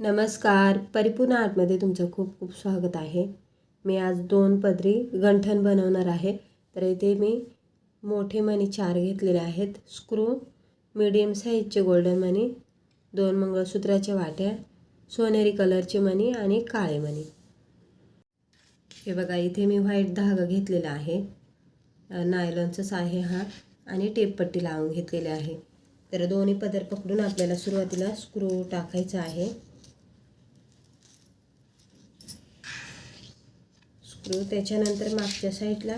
नमस्कार. परिपूर्ण आर्टमध्ये तुमचं खूप खूप स्वागत आहे. मी आज दोन पदरी गंठण बनवणार आहे. तर इथे मी मोठे मणी चार घेतलेले आहेत. स्क्रू मीडियम साईजचे गोल्डन मणी दोन मंगळसूत्राच्या वाट्या सोनेरी कलरचे मणी आणि काळे मणी. हे बघा इथे मी व्हाईट धागा घेतलेला आहे. नायलॉनचाच आहे हा आणि टेपपट्टी लावून घेतलेली आहे. तर दोन्ही पदर पकडून आपल्याला सुरुवातीला स्क्रू टाकायचा आहे. थ्रू त्याच्यानंतर मागच्या साईडला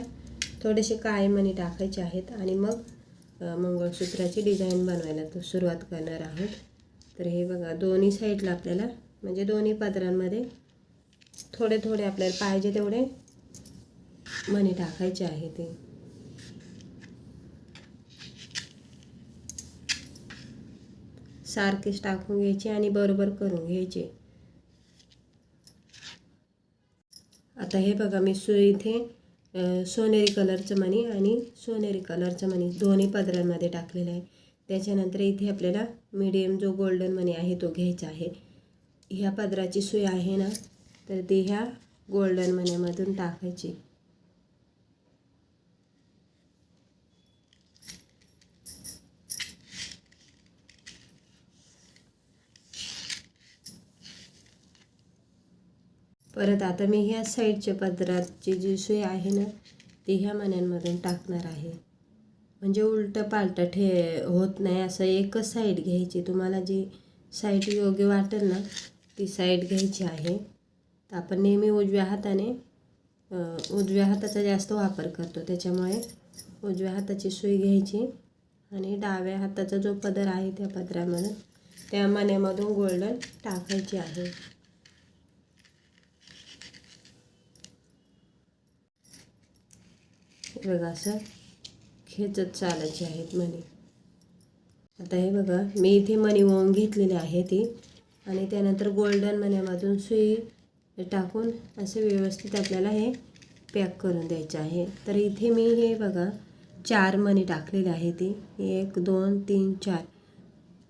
थोडेसे काळे मणी टाकायचे आहेत आणि मग मंगळसूत्राची डिझाईन बनवायला तो सुरुवात करणार आहोत. तर हे बघा दोन्ही साईडला आपल्याला म्हणजे दोन्ही पदरांमध्ये थोडे थोडे आपल्याला पाहिजे तेवढे मणी टाकायचे आहे ते. सारखेच टाकून घ्यायचे आणि बरोबर करून घ्यायचे. आता हे बघा मी सु इथे सोनेरी कलरचं मणी आणि सोनेरी कलरचं मणी दोन्ही पदरांमध्ये टाकलेलं आहे. त्याच्यानंतर इथे आपल्याला मीडियम जो गोल्डन मणी आहे तो घ्यायचा आहे. ह्या पदराची सुई आहे ना तर ती ह्या गोल्डन मण्यामधून टाकायची. परत आता मी ह्या साईडच्या पदराची जी सुई आहे ना ती ह्या मण्यांमधून टाकणार आहे. म्हणजे उलटं पालटं ठे होत नाही असं एकच साईड घ्यायची. तुम्हाला जी साईड योग्य वाटेल ना ती साईड घ्यायची आहे. तर आपण नेहमी उजव्या हाताने उजव्या हाताचा जास्त वापर करतो. त्याच्यामुळे उजव्या हाताची सुई घ्यायची आणि डाव्या हाताचा जो पदर आहे त्या पदरामधून त्या मण्यामधून गोल्डन टाकायची आहे. बघा असं. खेचत चालायचे आहेत मणी. आता हे बघा मी इथे मणी वळून घेतलेली आहे ती. आणि त्यानंतर गोल्डन मण्यामधून सुई टाकून असे व्यवस्थित आपल्याला हे पॅक करून द्यायचे आहे. तर इथे मी हे बघा चार मणी टाकलेले आहे ती. एक दोन तीन चार.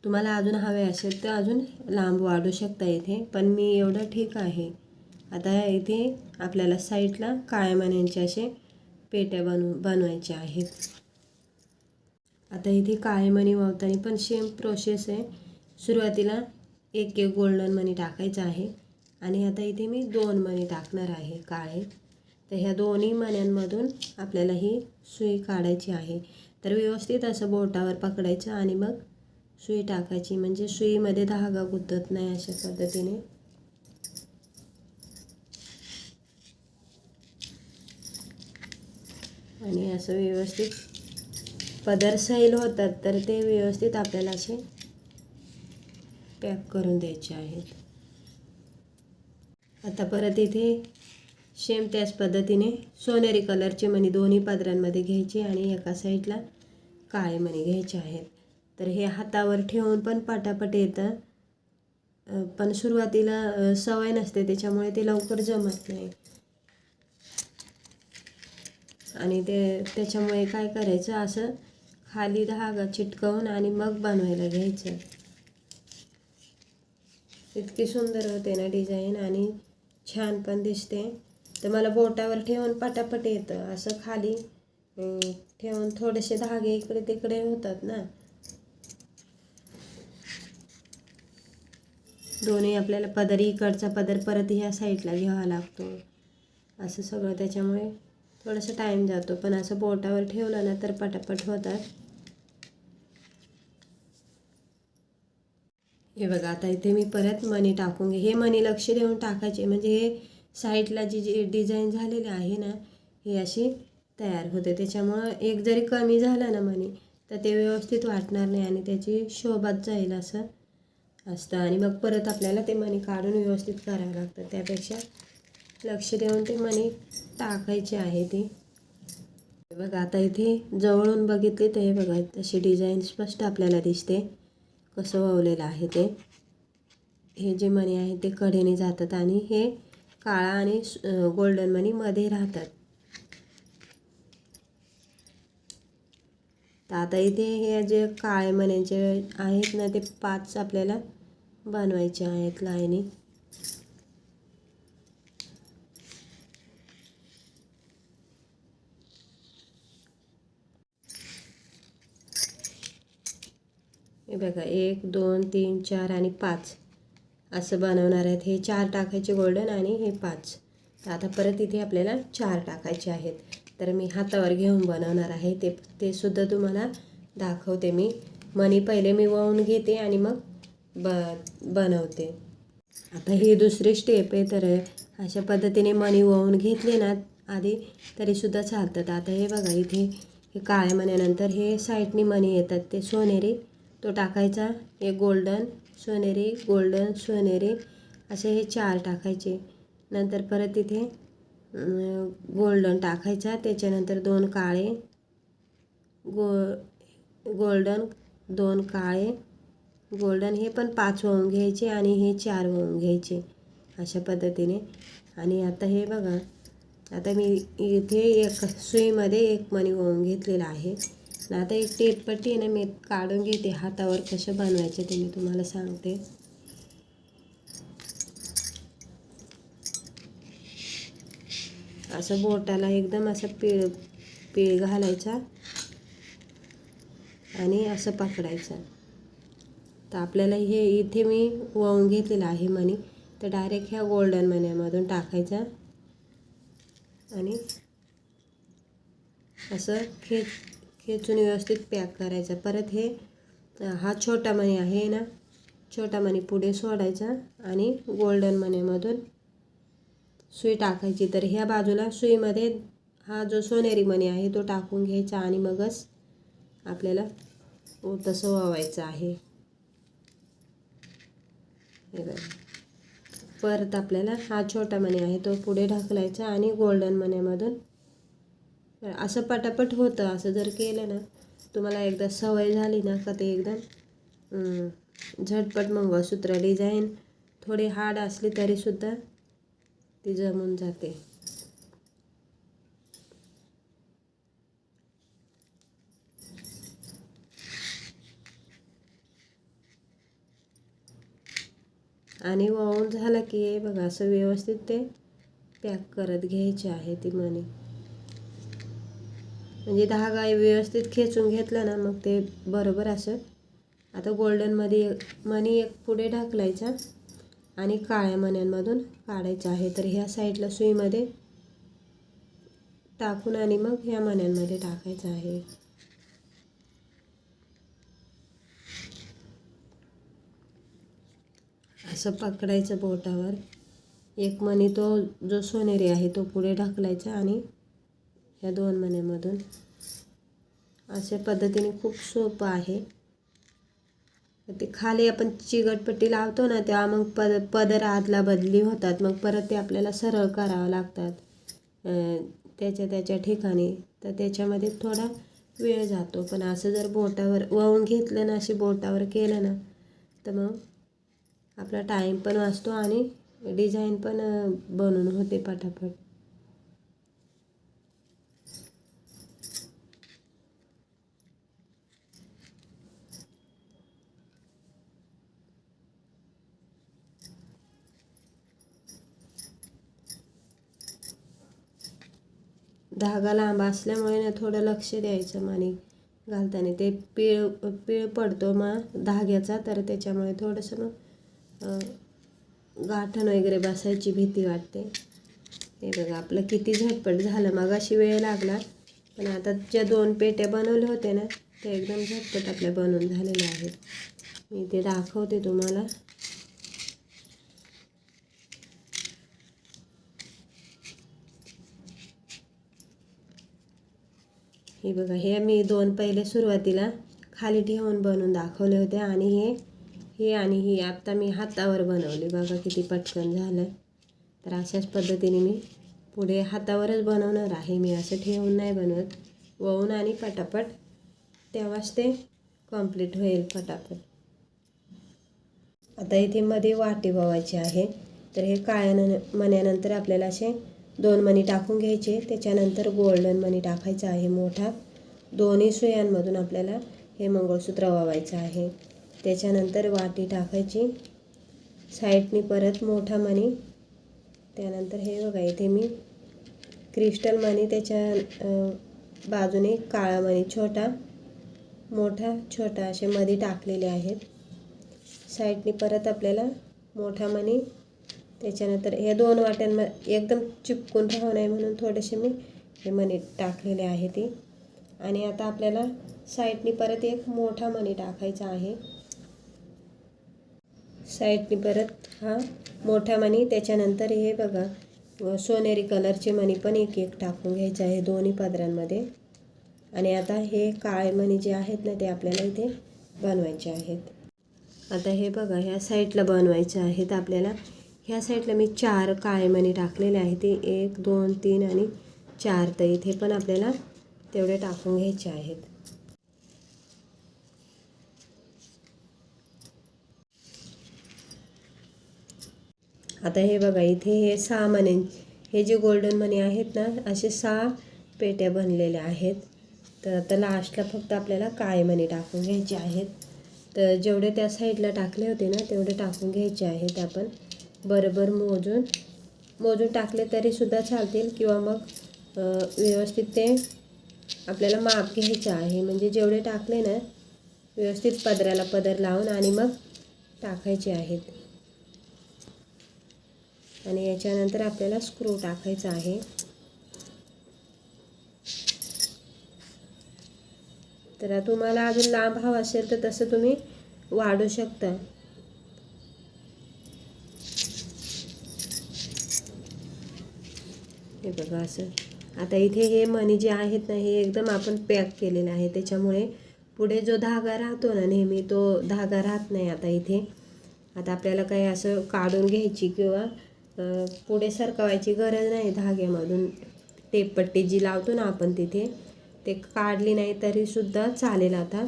तुम्हाला अजून हवे असेल तर अजून लांब वाढू शकता इथे पण मी एवढं ठीक आहे. आता इथे आपल्याला साईडला काळ्या मण्यांचे असे पेट्या बनव बनवायच्या आहेत. आता इथे काळे मणी वावताना पण सेम प्रोसेस आहे. सुरुवातीला एक एक गोल्डन मणी टाकायचं आहे. आणि आता इथे मी दोन मणी टाकणार आहे काळे. तर ह्या दोन्ही मण्यांमधून आपल्याला ही सुई काढायची आहे. तर व्यवस्थित असं बोटावर पकडायचं आणि मग सुई टाकायची. म्हणजे सुईमध्ये धागा गुंतत नाही अशा पद्धतीने. आणि असं व्यवस्थित पदर सैल होतात तर ते व्यवस्थित आपल्याला असे पॅक करून द्यायचे आहेत. आता परत इथे सेम त्याच पद्धतीने सोनेरी कलरचे मणी दोन्ही पदरांमध्ये घ्यायचे आणि एका साईडला काळे मणी घ्यायचे आहेत. तर हे हातावर ठेवून पण पटापट येतं. पण सुरुवातीला सवय नसते त्याच्यामुळे ते लवकर जमत नाही. आणि ते त्याच्यामुळे काय करायचं असं खाली धागा चिटकवून आणि मग बनवायला घ्यायचं. इतकी सुंदर होते ना डिझाईन आणि छान पण दिसते. तर मला बोटावर ठेवून पटापट येतं. असं खाली ठेवून थोडेसे धागे इकडे तिकडे होतात ना. दोन्ही आपल्याला पदर इकडचा पदर परत ह्या साईडला घ्यावा लागतो. असं सगळं त्याच्यामुळे थोडासा टाईम जातो. पण असं बोटावर ठेवलं ना तर पटापट होतात. हे बघा आता इथे मी परत मनी टाकून घे. हे मनी लक्ष देऊन टाकायचे. म्हणजे हे साईडला जी जी डिझाईन झालेली आहे ना ही अशी तयार होते. त्याच्यामुळं एक जरी कमी झालं ना मनी तर ते व्यवस्थित वाटणार नाही आणि त्याची शोभात जाईल असं असतं. आणि मग परत आपल्याला ते मनी काढून व्यवस्थित करावं लागतं. त्यापेक्षा लक्ष देऊन ते मणी टाकायचे आहे ती. बघा आता इथे जवळून बघितले तर हे बघा तशी डिझाईन स्पष्ट आपल्याला दिसते. कसं ववलेलं आहे ते. हे जे मणी आहे ते कडेने जातात आणि हे काळा आणि गोल्डन मणी मध्ये राहतात. तर आता इथे हे जे काळे मण्यांचे आहेत ना ते पाच आपल्याला बनवायचे आहेत लाईनी. बघा एक दोन तीन चार आणि पाच. असं बनवणार आहेत. हे चार टाकायचे गोल्डन आणि हे पाच. तर आता परत इथे आपल्याला चार टाकायचे आहेत. तर मी हातावर घेऊन बनवणार आहे. ते ते सुद्धा तुम्हाला दाखवते मी. मनी पहिले मी वळून घेते आणि मग ब बनवते. आता ही दुसरी स्टेप आहे. तर अशा पद्धतीने मणी वळून घेतले ना आधी तरीसुद्धा चालतात. आता हे बघा इथे हे काळ्या मण्यानंतर हे साईडनी मणी येतात. ते सोनेरी तो टाकायचा. हे गोल्डन सोनेरी गोल्डन सोनेरी असे हे चार टाकायचे. नंतर परत तिथे गोल्डन टाकायचा. त्याच्यानंतर दोन काळे गो गोल्डन दोन काळे गोल्डन हे पण पाच वळून घ्यायचे आणि हे चार वळून घ्यायचे अशा पद्धतीने. आणि आता हे बघा आता मी इथे एक सुईमध्ये एक मणी वळून घेतलेला आहे. आता एक टेटपट्टी आहे ना मी काढून घेते. हातावर कसं बनवायचं ते मी तुम्हाला सांगते. असं बोटाला एकदम असं पिळ पिळ घालायचा आणि असं पकडायचं. तर आपल्याला हे इथे मी वळून घेतलेलं आहे मनी तर डायरेक्ट ह्या गोल्डन मनीमधून टाकायचा. आणि असं खेच खेचून व्यवस्थित पॅक करायचा. परत हे हा छोटा मणी आहे ना छोटा मणी पुढे सोडायचा आणि गोल्डन मणीमधून सुई टाकायची. तर ह्या बाजूला सुईमध्ये हा जो सोनेरी मणी आहे तो टाकून घ्यायचा आणि मगच आपल्याला तसं वावायचं आहे. हे बघा. परत आपल्याला हा छोटा मणी आहे तो पुढे ढकलायचा आणि गोल्डन मण्यामधून असं पटापट होतं असं जर केलं ना तुम्हाला एकदा सवय झाली ना का ते एकदम झटपट मंगळसूत्र डिझाईन थोडी हार्ड असली तरीसुद्धा ती जमून जाते. आणि वाळून झालं की बघा असं व्यवस्थित ते पॅक करत घ्यायचे आहे ती मणी म्हणजे धागा व्यवस्थित खेचून घेतला ना मग ते बरोबर असं. आता गोल्डनमध्ये मणी एक पुढे ढकलायचा आणि काळ्या मण्यांमधून काढायचं आहे. तर ह्या साईडला सुईमध्ये टाकून आणि मग ह्या मण्यांमध्ये टाकायचं आहे. असं पकडायचं बोटावर. एक मणी तो जो सोनेरी आहे तो पुढे ढकलायचा आणि ह्या दोन मण्यामधून. अशा पद्धतीने खूप सोपं आहे. ते खाली आपण चिगटपट्टी लावतो ना तेव्हा मग पद पदर आदला बदली होतात. मग परत ते आपल्याला सरळ करावं लागतात. त्याच्या त्याच्या ठिकाणी. तर त्याच्यामध्ये थोडा वेळ जातो. पण असं जर बोटावर वळून घेतलं ना अशी बोटावर केलं ना तर मग आपला टाईम पण वाचतो आणि डिझाईन पण बनून बनवून होते पटापट. धागा लांब असल्यामुळे ना थोडं लक्ष द्यायचं माने घालताना. ते पीळ पीळ पडतो मग धाग्याचा तर त्याच्यामुळे थोडंसं मग गाठण वगैरे बसायची भीती वाटते. हे बघा आपलं किती झटपट झालं. मग अशी वेळ लागला पण आता ज्या दोन पेट्या बनवल्या होत्या ना त्या एकदम झटपट आपल्या बनवून झालेल्या आहेत. मी ते दाखवते तुम्हाला. हे बघा हे मी दोन पहिले सुरुवातीला खाली ठेवून बनवून दाखवले होते आणि हे हे आणि ही आत्ता मी हातावर बनवली. बघा किती पटकन झालं तर अशाच पद्धतीने मी पुढे हातावरच बनवणार आहे. मी असं ठेवून नाही बनवत. वळून आणि पटापट तेव्हाच ते कंप्लीट होईल पटापट. आता इथे मध्ये वाटी बवायची आहे. तर हे काळ्या मण्यानंतर आपल्याला असे दोन मणी टाकून घ्यायचे. त्याच्यानंतर गोल्डन मणी टाकायचा आहे मोठा. दोन्ही सुयांमधून आपल्याला हे मंगळसूत्र वावायचं आहे. त्याच्यानंतर वाटी टाकायची. साईडनी परत मोठा मणी. त्यानंतर हे बघा इथे मी क्रिस्टल मणी त्याच्या बाजूने काळा मणी छोटा मोठा छोटा असे मध्ये टाकलेले आहेत. साईडनी परत आपल्याला मोठा मणी त्याच्यानंतर हे दोन वाट्यांम एकदम चिपकून राहू नये म्हणून थोडेसे मी हे मणी टाकलेले आहे ते. आणि आता आपल्याला साईडनी परत एक मोठा मणी टाकायचा आहे. साईडनी परत हा मोठा मणी त्याच्यानंतर हे बघा सोनेरी कलरचे मणी पण एक एक टाकून घ्यायचे आहे दोन्ही पदरांमध्ये. आणि आता हे काळे मणी जे आहेत ना ते आपल्याला इथे बनवायचे आहेत. आता हे बघा ह्या साईडला बनवायचे आहेत आपल्याला. ह्या साईडला मी चार काळे टाकलेले आहे. ते एक दोन तीन आणि चार तर इथे पण आपल्याला तेवढे टाकून घ्यायचे आहेत. आता हे बघा इथे हे सहा मणी हे जे गोल्डन मनी आहेत ना असे सहा पेट्या बनलेल्या आहेत. तर आता लास्टला फक्त आपल्याला काळे मणी टाकून घ्यायचे आहेत. तर जेवढे त्या साईडला टाकले होते ना तेवढे टाकून घ्यायचे आहेत आपण. बरोबर मोजून मोजून टाकले तरीसुद्धा चालतील किंवा मग व्यवस्थित ते आपल्याला माप घ्यायचं आहे. म्हणजे जेवढे टाकले ना व्यवस्थित पदराला पदर लावून आणि मग टाकायचे आहेत. आणि याच्यानंतर आपल्याला स्क्रू टाकायचा आहे. तर तुम्हाला अजून लांब हवा असेल तर तसं तुम्ही वाढू शकता. हे बघा असं. आता इथे हे मणी जे आहेत ना हे एकदम आपण पॅक केलेलं आहे. त्याच्यामुळे पुढे जो धागा राहतो ना नेहमी तो धागा राहत नाही आता इथे. आता आपल्याला काही असं काढून घ्यायची किंवा पुढे सरकवायची गरज नाही धाग्यामधून. टेपपट्टी जी लावतो ना आपण तिथे ते काढली नाही तरीसुद्धा चालेल आता.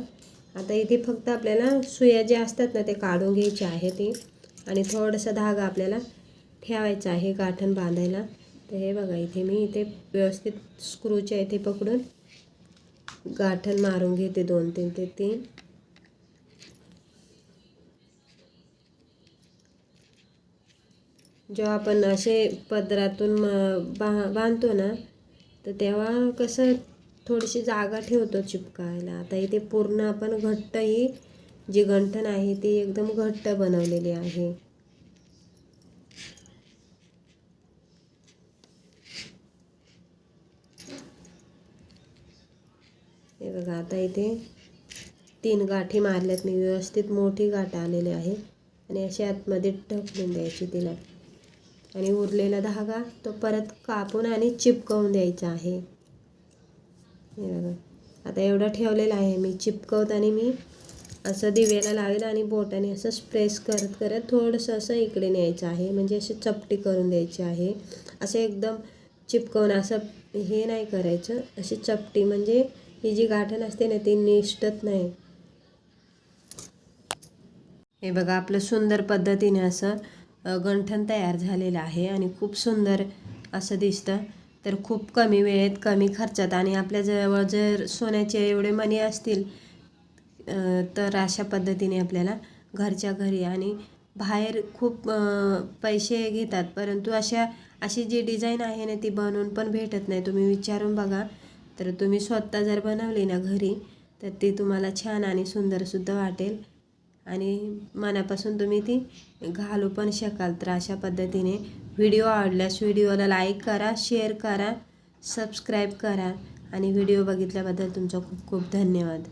आता इथे फक्त आपल्याला सुया जे असतात ना ते काढून घ्यायचे आहे ते. आणि थोडंसं धागा आपल्याला ठेवायचा आहे गाठण बांधायला. तर हे बघा इथे मी इथे व्यवस्थित स्क्रूच्या इथे पकडून गाठण मारून घेते दोन तीन ते तीन. जेव्हा आपण असे पदरातून बा बांधतो ना तर तेव्हा कसं थोडीशी जागा ठेवतो चिपकायला. आता इथे पूर्ण आपण घट्ट ही जी गंठण आहे ती एकदम घट्ट बनवलेली आहे. हे बघा आता इथे तीन गाठी मारल्यात मी व्यवस्थित मोठी गाठ आलेली आहे. आणि अशी आतमध्ये ढकलून द्यायची तिला. आणि उरलेला धागा तो परत कापून आणि चिपकवून द्यायचा आहे. हे बघा आता एवढं ठेवलेलं आहे मी. चिपकवताना मी असं दिव्याला लावेल आणि बोटाने असं प्रेस करत करत थोडंसं असं इकडे न्यायचं आहे. म्हणजे अशी चपटी करून द्यायची आहे. असं एकदम चिपकवून असं हे नाही करायचं. अशी चपटी म्हणजे ही जी गाठण असते ना ती निष्ठत नाही. हे बघा आपलं सुंदर पद्धतीने असं गंठन गंठण तयार झालेलं आहे आणि खूप सुंदर असं दिसतं. तर खूप कमी वेळेत कमी खर्चात आणि आपल्याजवळ जर सोन्याचे एवढे मणी असतील तर अशा पद्धतीने आपल्याला घरच्या घरी आणि बाहेर खूप पैसे घेतात. परंतु अशा अशी जी डिझाईन आहे ना ती बनवून पण भेटत नाही. तुम्ही विचारून बघा. तर तुम्ही स्वतः जर बनवली ना घरी तर ती तुम्हाला छान आणि सुंदरसुद्धा वाटेल. आणि मनापासून तुम्ही ती घालू पण शकाल. तर अशा पद्धतीने व्हिडिओ आवडल्यास व्हिडिओला लाईक करा शेअर करा सबस्क्राईब करा. आणि व्हिडिओ बघितल्याबद्दल तुमचा खूप खूप धन्यवाद.